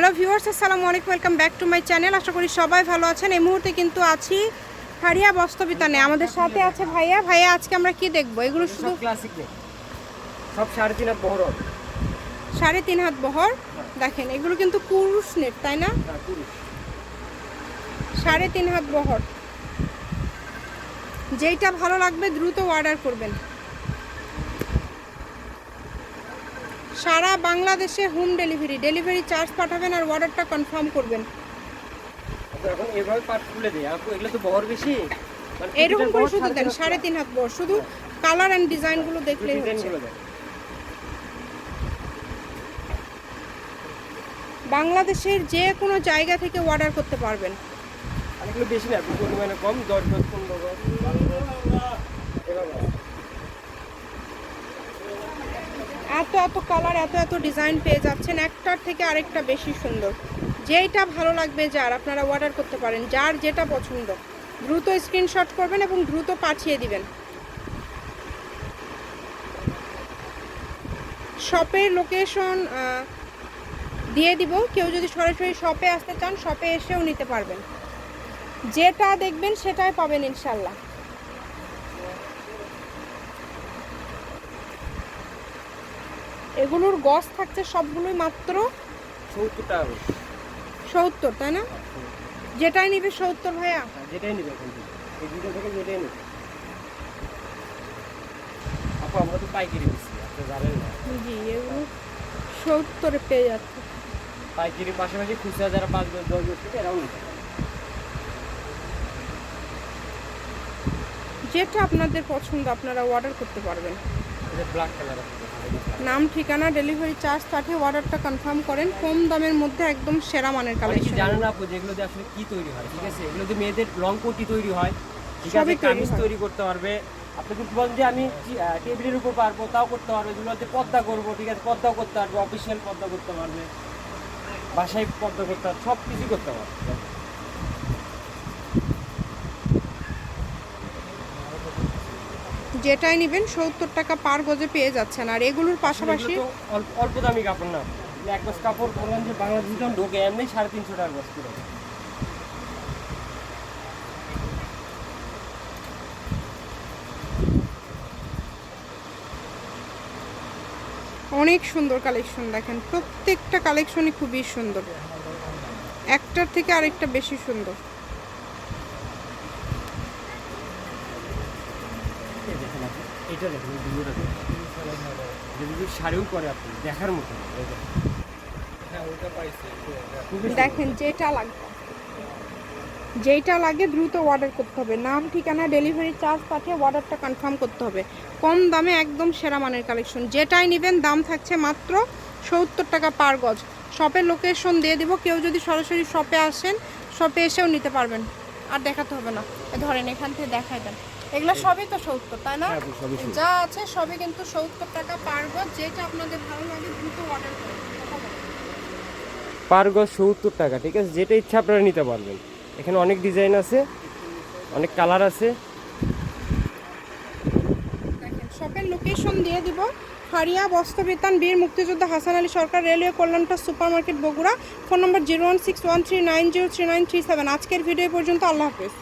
Hello viewers আসসালামু আলাইকুম welcome back to my channel. আশা করি সবাই ভালো আছেন। এই মুহূর্তে কিন্তু আছি হারিয়া বস্তবিতানে আমাদের সাথে আছে ভাইয়া। ভাইয়া আজকে আমরা কি দেখব? এগুলো শুধু ক্লাসিক সব সাড়ে তিন হাত বহর সাড়ে তিন হাত বহর। দেখেন এগুলো কিন্তু পুরুষ নেট তাই না? হ্যাঁ সাড়ে তিন হাত বহর। যেইটা ভালো লাগবে দ্রুত অর্ডার করবেন। সারা বাংলাদেশে হোম ডেলিভারি ডেলিভারি চার্জ পাঠাবেন আর অর্ডারটা কনফার্ম করবেন। এখন এভাবে পাট খুলে দেয় আপু এগুলো তো বহর বেশি? মানে এরকম করে শুধু দেন সাড়ে তিন হাত বহর। শুধু কালার অ্যান্ড ডিজাইনগুলো। দেখলেই হচ্ছে। বাংলাদেশের যে কোনো জায়গা থেকে অর্ডার করতে পারবেন। এগুলো বেশি না পরিমাণে কম দশ দশ পনেরো গজ, বারো গজ, এভাবে আছে। এত এত কালার এত এত ডিজাইন পেয়ে যাচ্ছেন, একটার থেকে আরেকটা বেশি সুন্দর। যেইটা ভালো লাগবে যার, আপনারা অর্ডার করতে পারেন, যার যেটা পছন্দ। দ্রুত স্ক্রিনশট করবেন এবং দ্রুত পাঠিয়ে দিবেন। শপের লোকেশন দিয়ে দিব। কেউ যদি সরাসরি শপে আসতে চান শপে এসেও নিতে পারবেন। যেটা দেখবেন, সেটাই পাবেন ইনশাল্লাহ এগুলোর গস থাকছে সবগুলোই মাত্র সত্তর টাকা সত্তর তাই না? যেটাই নিবে সত্তর ভাইয়া। হ্যাঁ, যেটাই নিবে এখন থেকে। এই দুটো থেকে যেটাই নিবে। আপু আমরা তো পাইকারি দিচ্ছি আপনি জানেন না। জি এগুলো সত্তরে পেয়ে যাচ্ছে। পাশাপাশি খুচরা যারা পাঁচ গজ দশ গজ থেকে এরাও নিতে পারে। যেটা আপনাদের পছন্দ আপনারা অর্ডার করতে পারবেন। ব্ল্যাক কালার আছে। নাম ঠিকানা ডেলিভারি চার্জ পাঠিয়ে অর্ডারটা কনফার্ম করেন। কম দামের মধ্যে একদম সেরা মানের কালেকশন জানে না আপু যেগুলো দিয়ে আসলে কি তৈরি হয় ঠিক আছে? এগুলো দিয়ে মেয়েদের লং কোটি তৈরি হয় ঠিক আছে? কামিজ তৈরি করতে পারবে। আপনি যদি বলেন যে আমি টেবিলের উপর পারব তাও করতে পারবে। যেগুলোতে পর্দা করব ঠিক আছে? পর্দাও করতে পারবে অফিসিয়াল পর্দা করতে পারবে। বাসায় পর্দা করতে পারবে সব কিছু করতে পারবে। যেটাই নেবেন সত্তর টাকা পার গজে পেয়ে যাচ্ছেন। আর এগুলোর পাশাপাশি অল্প দামি কাপড় না। এক গজ কাপড় বললাম যে বাংলাদেশ ঢোকে এমনি সাড়ে তিনশো টাকা গজ করে। অনেক সুন্দর কালেকশন দেখেন। প্রত্যেকটা কালেকশনই খুবই সুন্দর। একটার থেকে আরেকটা বেশি সুন্দর এই দেখেন এটা দেখেন এই ভিডিওটা দেখেন। যদি শাড়িও করে আপনি দেখার মতো দেখেন। দেখেন যেটা লাগবে। যেইটা লাগে দ্রুত অর্ডার করতে হবে। নাম ঠিকানা ডেলিভারি চার্জ পাঠিয়ে অর্ডারটা কনফার্ম করতে হবে। কম দামে একদম সেরা মানের কালেকশন যেটাই নেবেন দাম থাকছে মাত্র সত্তর টাকা পার গজ। শপের লোকেশন দিয়ে দিব। কেউ যদি সরাসরি শপে আসেন শপে এসেও নিতে পারবেন। আর দেখাতে হবে না। ধরেন এখান থেকে দেখাই দেন। এগুলো সবই তো সত্তর তাই না? হ্যাঁ। যা আছে সবই কিন্তু সত্তর টাকা পার গজ যেটা আপনাদের ভালো লাগে দ্রুত অর্ডার করুন পার গজ সত্তর টাকা ঠিক আছে? যেটা ইচ্ছা আপনারা নিতে পারবেন। এখানে অনেক ডিজাইন আছে অনেক কালার আছে। শপের লোকেশন দিয়ে দিব। হারিয়া বস্ত্র বেতন বীর মুক্তিযোদ্ধা Hasan Ali Sarkar railway কল্যাণটা super market Bogura, phone number zero one six one three nine zero three nine three seven. আজকের ভিডিও পর্যন্ত, আল্লাহ হাফেজ।